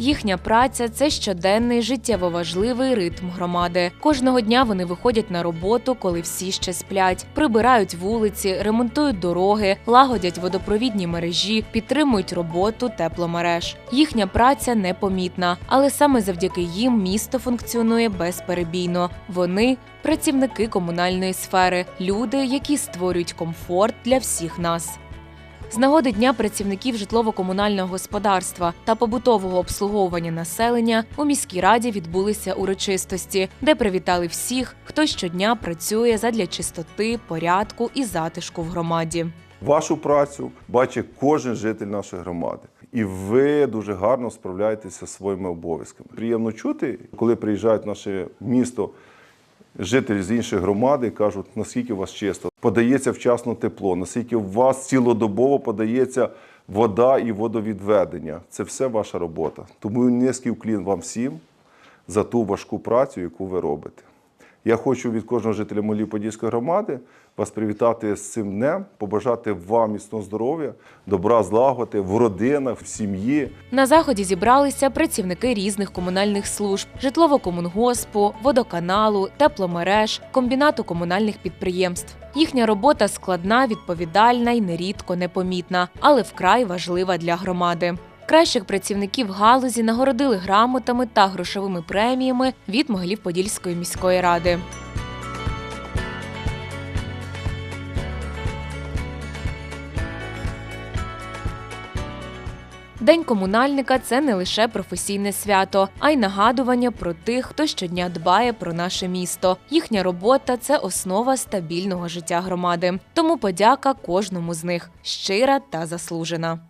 Їхня праця це щоденний життєво важливий ритм громади. Кожного дня вони виходять на роботу, коли всі ще сплять, прибирають вулиці, ремонтують дороги, лагодять водопровідні мережі, підтримують роботу тепломереж. Їхня праця непомітна, але саме завдяки їм місто функціонує безперебійно. Вони працівники комунальної сфери, люди, які створюють комфорт для всіх нас. З нагоди дня працівників житлово-комунального господарства та побутового обслуговування населення у міській раді відбулися урочистості, де привітали всіх, хто щодня працює задля чистоти, порядку і затишку в громаді. Вашу працю бачить кожен житель нашої громади. І ви дуже гарно справляєтеся зі своїми обов'язками. Приємно чути, коли приїжджають в наше місто жителі з іншої громади кажуть, наскільки у вас чисто, подається вчасно тепло, наскільки у вас цілодобово подається вода і водовідведення. Це все ваша робота. Тому низький уклін вам всім за ту важку працю, яку ви робите. Я хочу від кожного жителя Малій Подільської громади вас привітати з цим днем, побажати вам міцного здоров'я, добра злагоди в родинах, в сім'ї. На заході зібралися працівники різних комунальних служб: житлово-комунгоспу, водоканалу, тепломереж, комбінату комунальних підприємств. Їхня робота складна, відповідальна і нерідко непомітна, але вкрай важлива для громади. Кращих працівників галузі нагородили грамотами та грошовими преміями від Могилів-Подільської міської ради. День комунальника це не лише професійне свято, а й нагадування про тих, хто щодня дбає про наше місто. Їхня робота це основа стабільного життя громади. Тому подяка кожному з них щира та заслужена.